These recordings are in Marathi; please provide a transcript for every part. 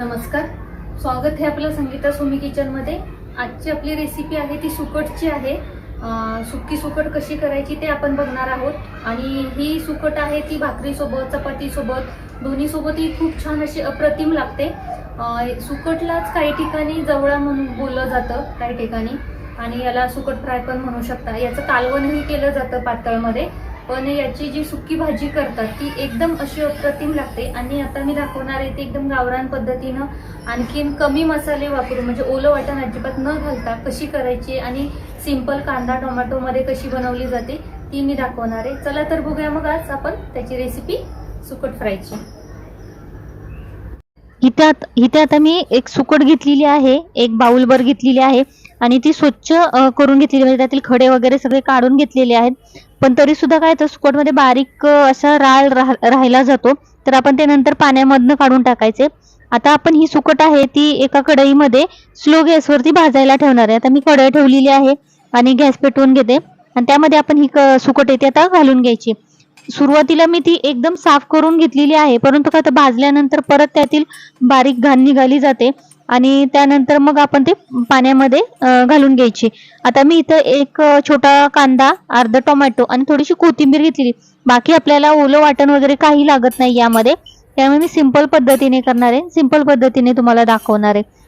नमस्कार. स्वागत आहे आपलं संगीता सोमी किचनमध्ये आजची आपली रेसिपी आहे ती सुकटची आहे. सुकी सुकट कशी करायची ते आपण बघणार आहोत. आणि ही सुकट आहे ती भाकरीसोबत चपातीसोबत दोन्हीसोबतही खूप छान अशी अप्रतिम लागते. सुकटलाच काही ठिकाणी जवळा म्हणून बोललं जातं काही ठिकाणी. आणि याला सुकट फ्राय पण म्हणू शकता. याचं कालवणही केलं जातं पातळमध्ये. पण याची जी सुकी भाजी करतात ती एकदम अशी अप्रतिम लागते. आणि आता मी दाखवणार आहे ती एकदम गावरान पद्धतीनं आणखीन कमी मसाले वापरून म्हणजे ओलं वाटण अजिबात न घालता कशी करायची आणि सिंपल कांदा टोमॅटोमध्ये कशी बनवली जाते ती मी दाखवणार आहे. चला तर बघूया मग आज आपण त्याची रेसिपी सुकट फ्रायची. इथे इथे आता मी एक सुकट घेतलेली आहे एक बाउलभर घेतलेली आहे. आणि ती स्वच्छ करून घेतलेली म्हणजे त्यातील खडे वगैरे सगळे काढून घेतलेले आहेत. पण तरी सुद्धा काय तर सुकटमध्ये बारीक असा राळ राह- राहिला जातो तर आपण ते नंतर पाण्यामधनं काढून टाकायचे. आता आपण ही सुकट आहे ती एका कढईमध्ये स्लो गॅसवरती भाजायला ठेवणार आहे. आता मी कढई ठेवलेली आहे आणि गॅस पेटवून घेते. आणि त्यामध्ये आपण ही क- सुकट येते आता घालून घ्यायची. सुरुवातीला मी ती एकदम साफ करून घेतलेली आहे परंतु का भाजल्यानंतर परत त्यातील बारीक घाण निघाली जाते. आणि त्यानंतर मग आपण ते पाण्यामध्ये घालून घ्यायची. आता मी इथं एक छोटा कांदा अर्धा टोमॅटो आणि थोडीशी कोथिंबीर घेतलेली. बाकी आपल्याला ओलं वाटण वगैरे काही लागत नाही यामध्ये. त्यामुळे मी सिंपल पद्धतीने करणार आहे. सिंपल पद्धतीने तुम्हाला दाखवणार आहे.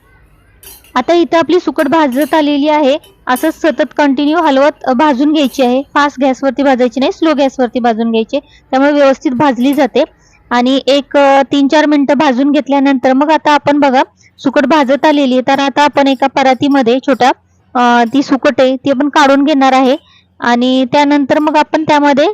आता इथं आपली सुकट भाजत आलेली आहे. असंच सतत कंटिन्यू हलवत भाजून घ्यायची आहे. फास्ट गॅसवरती भाजायची नाही स्लो गॅसवरती भाजून घ्यायची त्यामुळे व्यवस्थित भाजली जाते. आणि एक तीन चार मिनिटं भाजून घेतल्यानंतर मग आता आपण बघा सुकट भाजत आलेली आहे. तर आता आपण एका परातीमध्ये छोट्या ती सुकट आहे ती आपण काढून घेणार आहे. आणि त्यानंतर मग आपण त्यामध्ये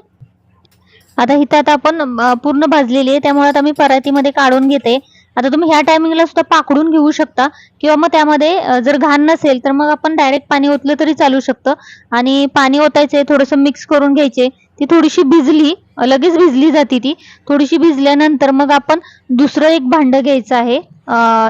आता इथं आता आपण पूर्ण भाजलेली आहे. त्यामुळे आता मी परातीमध्ये काढून घेते. आता तुम्ही ह्या टायमिंगला सुद्धा पाकडून घेऊ शकता. किंवा मग त्यामध्ये जर घाण नसेल तर मग आपण डायरेक्ट पाणी ओतलं तरी चालू शकतं. आणि पाणी ओतायचे थोडंसं मिक्स करून घ्यायचे ती थोडीशी भिजली लगेच भिजली जाते ती. थोडीशी भिजल्यानंतर मग आपण दुसरं एक भांडं घ्यायचं आहे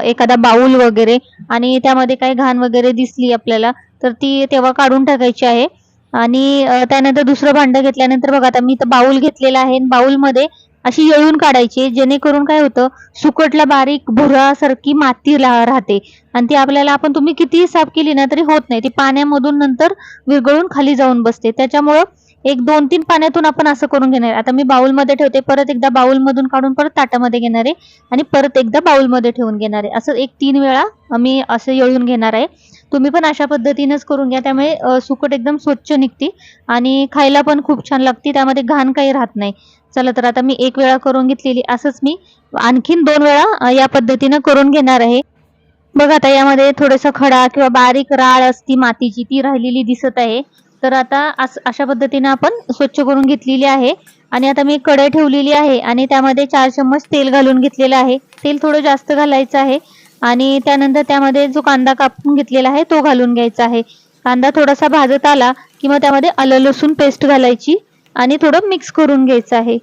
एखादा बाऊल वगैरे आणि त्यामध्ये काही घाण वगैरे दिसली आपल्याला तर ती तेव्हा काढून टाकायची आहे. आणि त्यानंतर दुसरं भांडं घेतल्यानंतर बघा आता मी तर बाऊल घेतलेला आहे बाऊलमध्ये अशी येळून काढायची जेणेकरून काय होतं सुकटला बारीक भुरासारखी माती रा- राहते. आणि ती आपल्याला आपण तुम्ही कितीही साफ केली ना तरी होत नाही. ती पाण्यामधून नंतर विरघळून खाली जाऊन बसते. त्याच्यामुळं एक दोन तीन पाण्यातून आपण असं करून घेणार. आता मी बाउलमध्ये ठेवते परत एकदा बाउलमधून काढून परत ताटामध्ये घेणार आहे आणि परत एकदा बाउलमध्ये ठेवून घेणार आहे. असं एक तीन वेळा मी असं येळून घेणार आहे. तुम्ही पण अशा पद्धतीनेच करून घ्या त्यामुळे सुकट एकदम स्वच्छ निघते आणि खायला पण खूप छान लागते त्यामध्ये घाण काही राहत नाही. चला तर आता मी एक वेळा करून घेतलेली असंच मी आणखीन दोन वेळा या पद्धतीनं करून घेणार आहे. बघा आता यामध्ये थोडंसं खडा किंवा बारीक राळ असती मातीची ती राहिलेली दिसत आहे. तर आता अशा पद्धतीने आपण स्वच्छ करून घेतलेली आहे. आणि आता मी कढई ठेवलेली आहे आणि त्यामध्ये चार चम्मच तेल घालून घेतलेलं आहे. तेल थोडं जास्त घालायचं आहे. आणि त्यानंतर त्यामध्ये जो कांदा कापून घेतलेला आहे तो घालून घ्यायचा आहे. कांदा थोडासा भाजत आला की मग त्यामध्ये आलं लसूण पेस्ट घालायची आणि थोडं मिक्स करून घ्यायचं आहे.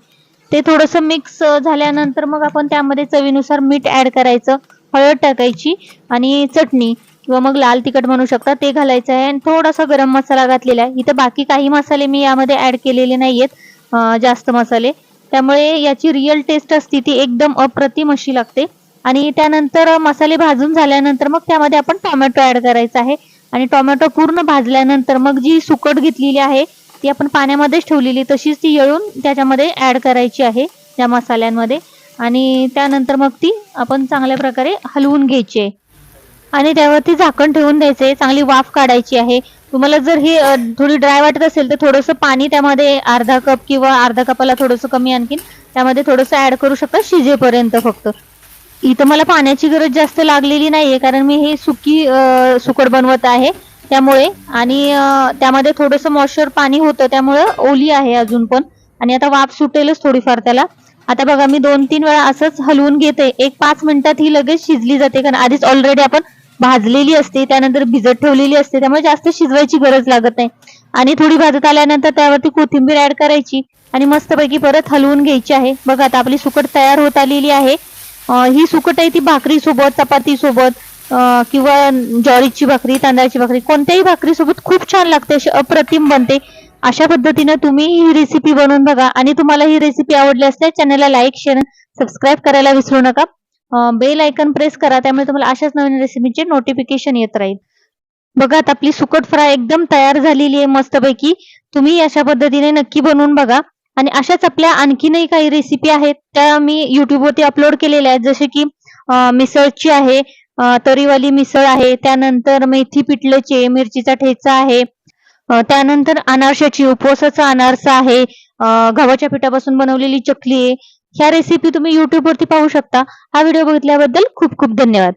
ते थोडंसं मिक्स झाल्यानंतर मग आपण त्यामध्ये चवीनुसार मीठ ॲड करायचं हळद टाकायची आणि चटणी. किंवा मग लाल तिखट म्हणू शकता ते घालायचं आहे. आणि थोडासा गरम मसाला घातलेला आहे. इथं बाकी काही मसाले मी यामध्ये ऍड केलेले नाहीयेत जास्त मसाले. त्यामुळे याची रिअल टेस्ट असते ती एकदम अप्रतिम अशी लागते. आणि त्यानंतर मसाले भाजून झाल्यानंतर मग त्यामध्ये आपण टोमॅटो ऍड करायचा आहे. आणि टोमॅटो पूर्ण भाजल्यानंतर मग जी सुकट घेतलेली आहे ती आपण पाण्यामध्येच ठेवलेली तशीच ती येळून त्याच्यामध्ये ऍड करायची आहे त्या मसाल्यांमध्ये. आणि त्यानंतर मग ती आपण चांगल्या प्रकारे हलवून घ्यायची आहे. आणि त्यावरती झाकण ठेवून द्यायचे चांगली वाफ काढायची आहे. तुम्हाला जर ही थोडी ड्राय वाटत असेल तर थोडंसं पाणी त्यामध्ये अर्धा कप किंवा अर्धा कपाला थोडंसं कमी आणखीन त्यामध्ये थोडंसं ऍड करू शकता शिजेपर्यंत फक्त. इथं मला पाण्याची गरज जास्त लागलेली नाहीये कारण मी हे सुकी सुकड बनवत आहे. त्यामुळे आणि त्यामध्ये थोडंसं मॉइश्चर पाणी होतं त्यामुळं ओली आहे अजून पण. आणि आता वाफ सुटेलच थोडीफार त्याला. आता बघा मी दोन तीन वेळा असंच हलवून घेते. एक पाच मिनिटात ही लगेच शिजली जाते कारण आधीच ऑलरेडी आपण भाजलेली असते त्यानंतर भिजत ठेवलेली असते त्यामुळे जास्त शिजवायची गरज लागत नाही. आणि थोडी भाजत आल्यानंतर त्यावरती कोथिंबीर ऍड करायची आणि मस्तपैकी परत हलवून घ्यायची आहे. बघा आता आपली सुकट तयार होत आलेली आहे. ही सुकट आहे ती भाकरी सोबत चपाती सोबत किंवा ज्वारीची भाकरी तांदळाची भाकरी कोणत्याही भाकरी सोबत खूप छान लागते अशी अप्रतिम बनते. अशा पद्धतीने तुम्ही ही रेसिपी बनवून बघा. आणि तुम्हाला ही रेसिपी आवडली असल्यास चॅनलला लाईक शेअर सबस्क्राईब करायला विसरू नका. बेल आयकन प्रेस करा त्यामुळे तुम्हाला अशाच नवीन रेसिपीचे नोटिफिकेशन येत राहील. बघा आता आपली सुकट फ्राय एकदम तयार झालेली आहे मस्तपैकी. तुम्ही अशा पद्धतीने नक्की बनवून बघा. आणि अशाच आपल्या आणखीनही काही रेसिपी आहेत त्या मी युट्यूबवरती अपलोड केलेल्या आहेत. जसे की मिसळची आहे तरीवाली मिसळ आहे त्यानंतर मेथी पिठल्याची मिरचीचा ठेचा आहे त्यानंतर अनारशाची उपवासाचा अनारसा आहे गव्हाच्या पिठापासून बनवलेली चकली आहे. ह्या रेसिपी तुम्ही युट्यूबवरती पाहू शकता. हा व्हिडिओ बघितल्याबद्दल खूप खूप धन्यवाद.